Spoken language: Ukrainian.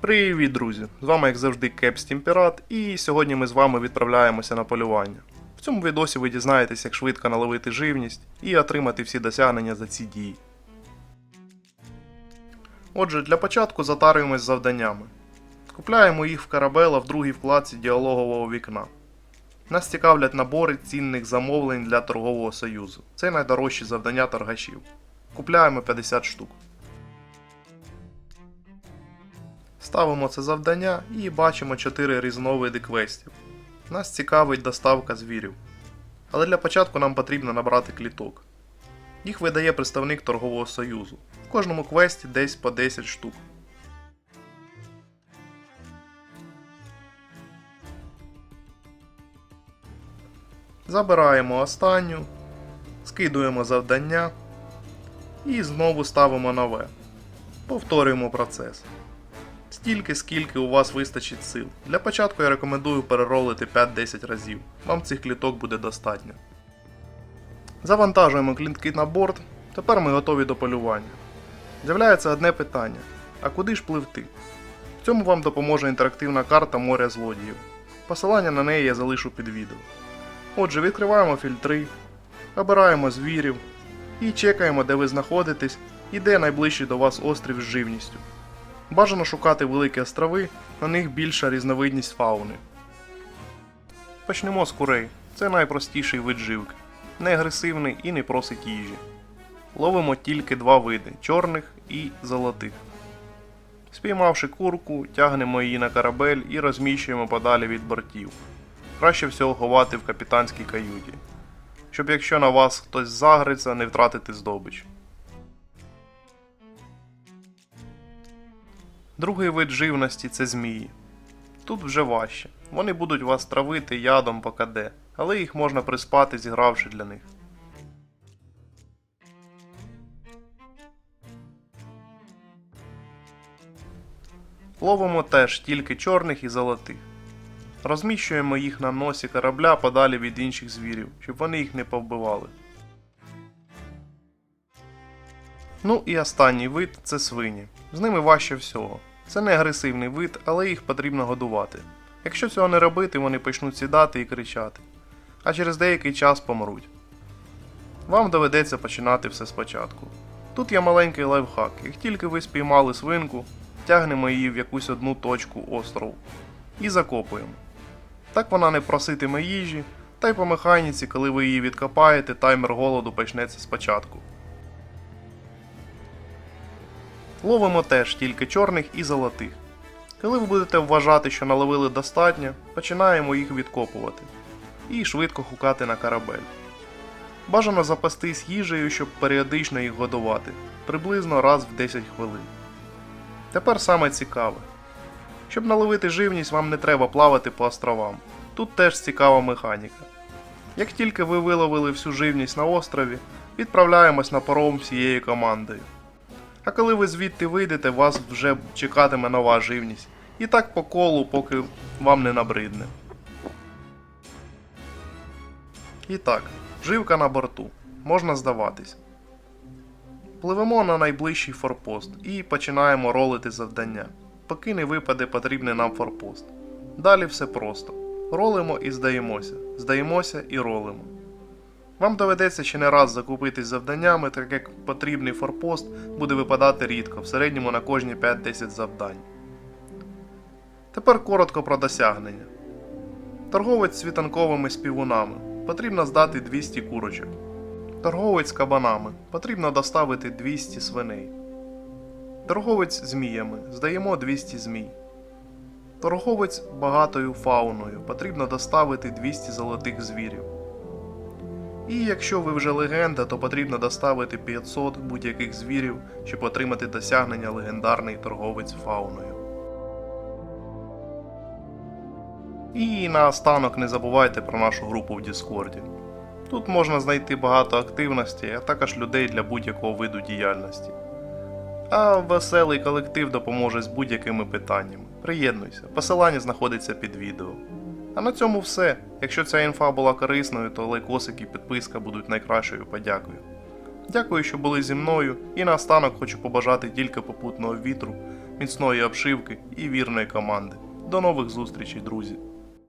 Привіт, друзі! З вами, як завжди, Кепс Тімпірат, і сьогодні ми з вами відправляємося на полювання. В цьому відосі ви дізнаєтесь, як швидко наловити живність і отримати всі досягнення за ці дії. Отже, для початку затарюємось завданнями. Купляємо їх в Карабела в другій вкладці діалогового вікна. Нас цікавлять набори цінних замовлень для торгового союзу. Це найдорожчі завдання торгашів. Купляємо 50 штук. Ставимо це завдання і бачимо 4 різновиди квестів. Нас цікавить доставка звірів. Але для початку нам потрібно набрати кліток. Їх видає представник торгового союзу. В кожному квесті десь по 10 штук. Забираємо останню, скидуємо завдання і знову ставимо нове. Повторюємо процес. Стільки, скільки у вас вистачить сил. Для початку я рекомендую переролити 5-10 разів. Вам цих кліток буде достатньо. Завантажуємо клітки на борт. Тепер ми готові до полювання. З'являється одне питання: а куди ж пливти? В цьому вам допоможе інтерактивна карта моря злодіїв. Посилання на неї я залишу під відео. Отже, відкриваємо фільтри, обираємо звірів і чекаємо, де ви знаходитесь і де найближчий до вас острів з живністю. Бажано шукати великі острови, на них більша різновидність фауни. Почнемо з курей. Це найпростіший вид живки. Не агресивний і не просить їжі. Ловимо тільки два види чорних і золотих. Спіймавши курку, тягнемо її на корабель і розміщуємо подалі від бортів. Краще всього ховати в капітанській каюті, щоб якщо на вас хтось загриться, не втратити здобич. Другий вид живності це змії. Тут вже важче. Вони будуть вас травити ядом по КД, але їх можна приспати, зігравши для них. Ловимо теж тільки чорних і золотих. Розміщуємо їх на носі корабля подалі від інших звірів, щоб вони їх не повбивали. Ну і останній вид це свині. З ними важче всього. Це не агресивний вид, але їх потрібно годувати. Якщо цього не робити, вони почнуть сідати і кричати, а через деякий час помруть. Вам доведеться починати все спочатку. Тут є маленький лайфхак. Як тільки ви спіймали свинку, тягнемо її в якусь одну точку острову і закопуємо. Так вона не проситиме їжі, та й по механіці, коли ви її відкопаєте, таймер голоду почнеться спочатку. Ловимо теж тільки чорних і золотих. Коли ви будете вважати, що наловили достатньо, починаємо їх відкопувати і швидко хукати на корабель. Бажано запастись їжею, щоб періодично їх годувати, приблизно раз в 10 хвилин. Тепер саме цікаве. Щоб наловити живність, вам не треба плавати по островам. Тут теж цікава механіка. Як тільки ви виловили всю живність на острові, відправляємось на паром всією командою. А коли ви звідти вийдете, вас вже чекатиме нова живність. І так по колу, поки вам не набридне. І так, живка на борту. Можна здаватись. Пливемо на найближчий форпост і починаємо ролити завдання, поки не випаде потрібний нам форпост. Далі все просто. Ролимо і здаємося, здаємося і ролимо. Вам доведеться ще не раз закупитись завданнями, так як потрібний форпост буде випадати рідко, в середньому на кожні 5-10 завдань. Тепер коротко про досягнення. Торговець світанковими співунами. Потрібно здати 200 курочок. Торговець кабанами. Потрібно доставити 200 свиней. Торговець зміями. Здаємо 200 змій. Торговець багатою фауною. Потрібно доставити 200 золотих звірів. І якщо ви вже легенда, то потрібно доставити 500 будь-яких звірів, щоб отримати досягнення легендарний торговець фауною. І наостанок не забувайте про нашу групу в Діскорді. Тут можна знайти багато активності, а також людей для будь-якого виду діяльності. А веселий колектив допоможе з будь-якими питаннями. Приєднуйся, посилання знаходиться під відео. А на цьому все. Якщо ця інфа була корисною, то лайкосик і підписка будуть найкращою подякою. Дякую, що були зі мною, і наостанок хочу побажати тільки попутного вітру міцної обшивки і вірної команди. До нових зустрічей, друзі!